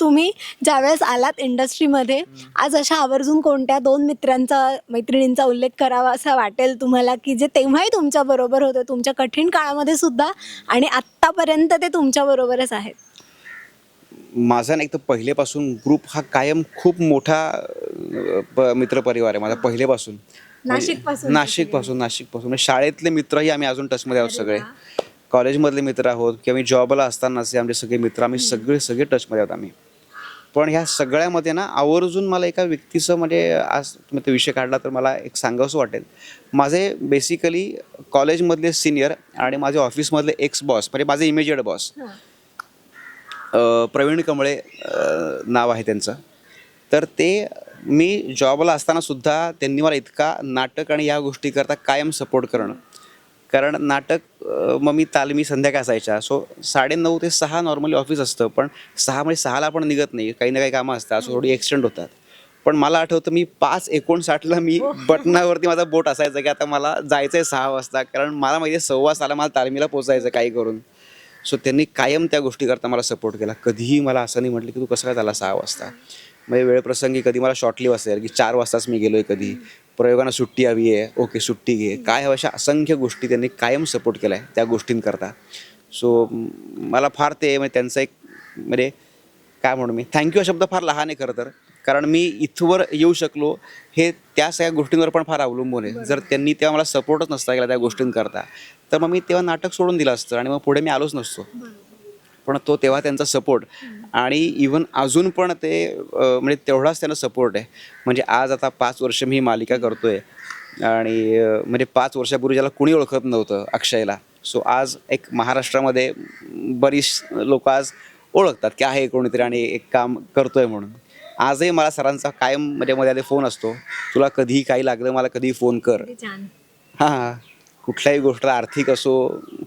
तुम्ही ज्यावेळेस आलात इंडस्ट्रीमध्ये आज अशा आवर्जून कोणत्या दोन मित्रांचा मैत्रिणींचा उल्लेख करावा असं वाटेल तुम्हाला की जे तेव्हाही तुमच्या बरोबर होते तुमच्या कठीण काळामध्ये सुद्धा आणि आत्तापर्यंत ते तुमच्या बरोबरच आहेत? माझा ना एक तर पहिलेपासून ग्रुप हा कायम खूप मोठा मित्रपरिवार आहे माझा पहिलेपासून. नाशिकपासून. नाशिकपासून नाशिकपासून. म्हणजे शाळेतले मित्रही आम्ही अजून टचमध्ये आहोत सगळे. कॉलेजमधले मित्र आहोत किंवा मी जॉबला असतानाचे आमचे सगळे मित्र आम्ही सगळे सगळे टचमध्ये आहोत आम्ही. पण ह्या सगळ्यामध्ये ना आवर्जून मला एका व्यक्तीचं म्हणजे आज तुम्ही तो विषय काढला तर मला एक सांगावंसं वाटेल. माझे बेसिकली कॉलेजमधले सिनियर आणि माझे ऑफिसमधले एक्स बॉस म्हणजे माझे इमिजिएट बॉस प्रवीण कमळे नाव आहे त्यांचं. तर ते मी जॉबला असताना सुद्धा त्यांनी मला इतका नाटक आणि या गोष्टी करता कायम सपोर्ट करणं. कारण नाटक मग मी तालमी संध्याकाळ असायच्या. सो साडेनऊ ते सहा नॉर्मली ऑफिस असतं पण सहा म्हणजे सहाला आपण निघत नाही. काही ना काही कामं असतात सो थोडी एक्सटेंड होतात. पण मला आठवतं मी पाच एकोणसाठला मी बटनावरती माझा बोट असायचा की आता मला जायचं आहे सहा वाजता. कारण मला माहिती आहे सव्वा सहाला मला तालमीला पोचायचं काही करून. सो त्यांनी कायम त्या गोष्टी करता मला सपोर्ट केला. कधीही मला असं नाही म्हटलं की तू कसं काय झाला सहा वाजता? म्हणजे वेळप्रसंगी कधी मला शॉर्टली असेल की चार वाजताच मी गेलोय कधी प्रयोगांना सुट्टी हवी आहे ओके सुट्टी घे. काय हवं अशा असंख्य गोष्टी त्यांनी कायम सपोर्ट केला आहे त्या गोष्टींकरता. सो मला फार ते म्हणजे त्यांचं एक म्हणजे काय म्हणू मी थँक्यू हा शब्द फार लहान आहे खरं तर. कारण मी इथवर येऊ शकलो हे त्या सगळ्या गोष्टींवर पण फार अवलंबून आहे. जर त्यांनी तेव्हा मला सपोर्टच नसता केला त्या गोष्टींकरता तर मग मी तेव्हा नाटक सोडून दिलं असतं आणि मग पुढे मी आलोच नसतो. पण तो तेव्हा त्यांचा सपोर्ट आणि इवन अजून पण ते म्हणजे तेवढाच त्यांना सपोर्ट आहे. म्हणजे आज आता पाच वर्ष मी ही मालिका करतोय. आणि म्हणजे पाच वर्षापूर्वी ज्याला कुणी ओळखत नव्हतं अक्षयला. सो आज एक महाराष्ट्रामध्ये बरीच लोक आज ओळखतात की आहे कोणीतरी आणि एक काम करतोय म्हणून. आजही मला सरांचा कायम म्हणजे मध्ये आधी फोन असतो. तुला कधीही काही लागलं मला कधीही फोन कर. हां हां. कुठल्याही गोष्ट आर्थिक असो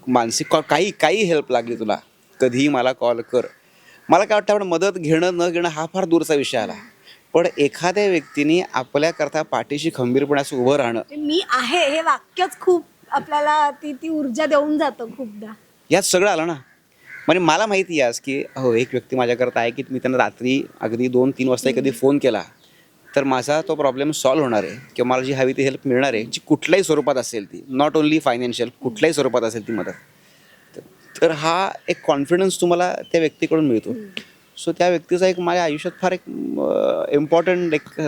मानसिक काही काही हेल्प लागली तुला. कधीही मला कॉल कर. मला काय वाटतं आपण मदत घेणं न घेणं हा फार दूरचा विषय आला. पण एखाद्या व्यक्तीने आपल्याकरता पाठीशी खंबीरपणे असं उभं राहणं. मी आहे हे वाक्यच खूप आपल्याला ती ती ऊर्जा देऊन जातं खूपदा. यात सगळं आलं ना? म्हणजे मला माहिती आहे आज की हो एक व्यक्ती माझ्याकरता आहे की मी त्यांना रात्री अगदी दोन तीन वाजता कधी फोन केला तर माझा तो प्रॉब्लेम सॉल्व्ह होणार आहे. किंवा मला जी हवी ती हेल्प मिळणार आहे जी कुठल्याही स्वरूपात असेल ती. नॉट ओन्ली फायनान्शियल कुठल्याही स्वरूपात असेल ती मदत. तर- हा एक कॉन्फिडन्स तुम्हाला त्या व्यक्तीकडून मिळतो. सो त्या व्यक्तीचा एक माझ्या आयुष्यात फार एक इम्पॉर्टंट एक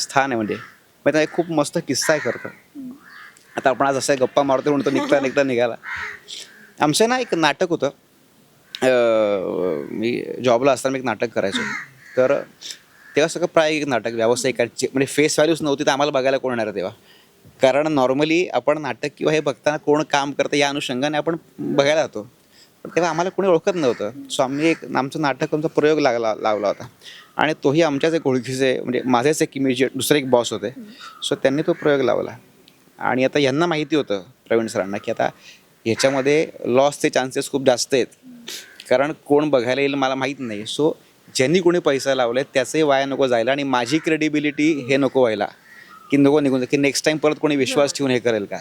स्थान आहे म्हणजे. म्हणजे त्याचा एक खूप मस्त किस्सा आहे खरं तर. आता आपण आज असं गप्पा मारतो म्हणतो निघता निघता निघाला. आमचं ना एक नाटक होतं. मी जॉबला असताना मी एक नाटक करायचो. तर तेव्हा सगळं प्रायोगिक नाटक व्यावसायिकांचे म्हणजे फेस व्हॅल्यूज नव्हती तर आम्हाला बघायला कोण येणार तेव्हा. कारण नॉर्मली आपण नाटक किंवा हे बघताना कोण काम करतं या अनुषंगाने आपण बघायला जातो. पण तेव्हा आम्हाला कोणी ओळखत नव्हतं. सो आम्ही एक आमचं नाटक आमचा प्रयोग लागला लावला होता. आणि तोही आमच्याच एक ओळखीचे म्हणजे माझेच एक इमिजिएट दुसरे एक बॉस होते. सो त्यांनी तो प्रयोग लावला. आणि आता यांना माहिती होतं प्रवीण सरांना की आता ह्याच्यामध्ये लॉसचे चान्सेस खूप जास्त आहेत. कारण कोण बघायला येईल मला माहीत नाही. सो ज्यांनी कोणी पैसा लावले त्याचंही वाया नको जायला आणि माझी क्रेडिबिलिटी हे नको व्हायला. की नको निघून की नेक्स्ट टाइम परत कोणी विश्वास ठेवून हे करेल का?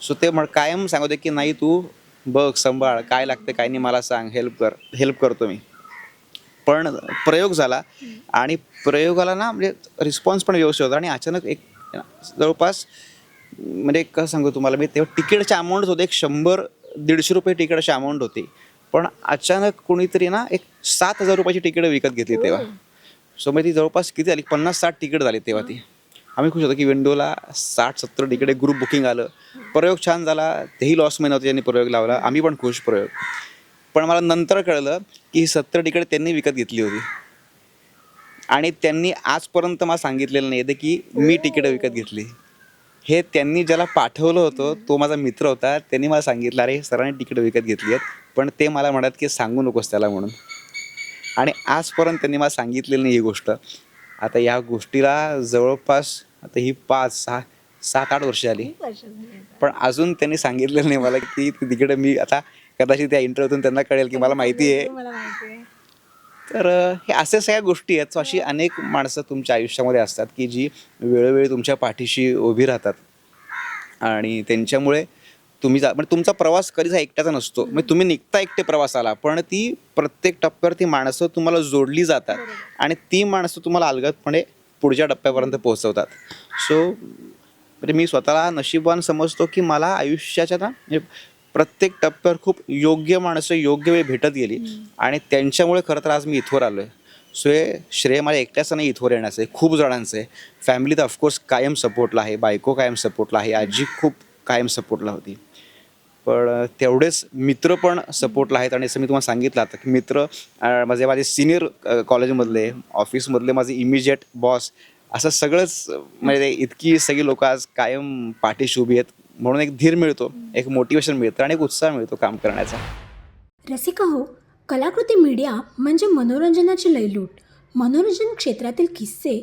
सो ते म्हण कायम सांगते की नाही तू बघ सांभाळ काय लागतं काय नाही मला सांग हेल्प कर हेल्प करतो मी. पण प्रयोग झाला आणि प्रयोगाला ना म्हणजे रिस्पॉन्स पण व्यवस्थित होता आणि अचानक एक जवळपास म्हणजे कसं सांगू तुम्हाला मी तेव्हा तिकीटचे अमाऊंट होते एक शंभर दीडशे रुपये तिकीटाची अमाऊंट होती. पण अचानक कोणीतरी ना एक सात हजार रुपयाची तिकीटं विकत घेतली तेव्हा. सो मग ती जवळपास किती झाली? पन्नास साठ तिकीट झाली तेव्हा ती. आम्ही खुश होतो की विंडोला साठ सत्तर तिकडे ग्रुप बुकिंग आलं. प्रयोग छान झाला. तेही लॉस महिना होता त्यांनी प्रयोग लावला. आम्ही पण खुश प्रयोग. पण मला नंतर कळलं की ही सत्तर तिकीट त्यांनी विकत घेतली होती. आणि त्यांनी आजपर्यंत मला सांगितलेलं नाही येते की मी तिकीटं विकत घेतली. हे त्यांनी ज्याला पाठवलं होतं तो माझा मित्र होता. त्यांनी मला सांगितलं अरे सरांनी तिकीटं विकत घेतली आहेत. पण ते मला म्हणत की सांगू नकोस त्याला म्हणून. आणि आजपर्यंत त्यांनी मला सांगितलेलं नाही ही गोष्ट. आता या गोष्टीला जवळपास आता ही पाच सहा सात आठ वर्ष झाली. पण अजून त्यांनी सांगितलेलं नाही मला की ती तिकीटं मी आता कदाचित त्या इंटरव्ह्यूतून त्यांना कळेल की मला माहिती आहे. तर हे अशा सगळ्या गोष्टी आहेत. So, अशी अनेक माणसं तुमच्या आयुष्यामध्ये असतात की जी वेळोवेळी तुमच्या पाठीशी उभी राहतात. आणि त्यांच्यामुळे तुम्ही जा म्हणजे तुमचा प्रवास कधीच हा एकट्याचा नसतो. म्हणजे तुम्ही निघता एकटे प्रवासाला पण ती प्रत्येक टप्प्यावर ती माणसं तुम्हाला जोडली जातात. आणि ती माणसं तुम्हाला अलगदपणे पुढच्या टप्प्यापर्यंत पोहोचवतात. सो म्हणजे मी स्वतःला नशीबवान समजतो की मला आयुष्याच्या ना म्हणजे प्रत्येक टप्प्यावर खूप योग्य माणसं योग्य वेळ भेटत गेली. आणि त्यांच्यामुळे खरं तर आज मी इथवर आलो आहे सो हे श्रेय माझ्या एकट्याचं नाही इथवर येण्याचं आहे. खूप जणांचं आहे. फॅमिली तर ऑफकोर्स कायम सपोर्टला आहे बायको कायम सपोर्टला आहे. आजी खूप कायम सपोर्टला होती. पण तेवढेच मित्र पण सपोर्टला आहेत आणि असं मी तुम्हाला सांगितलं आता की मित्र माझे माझे सिनियर कॉलेजमधले ऑफिसमधले माझे इमिजिएट बॉस असं सगळंच म्हणजे इतकी सगळी लोक आज कायम पाठीशी उभी आहेत म्हणून एक धीर मिळतो एक मोटिवेशन मिळतं आणि एक उत्साह मिळतो काम करण्याचा. रसिका हो कलाकृती मीडिया म्हणजे मनोरंजनाची लयलूट. मनोरंजन क्षेत्रातील किस्से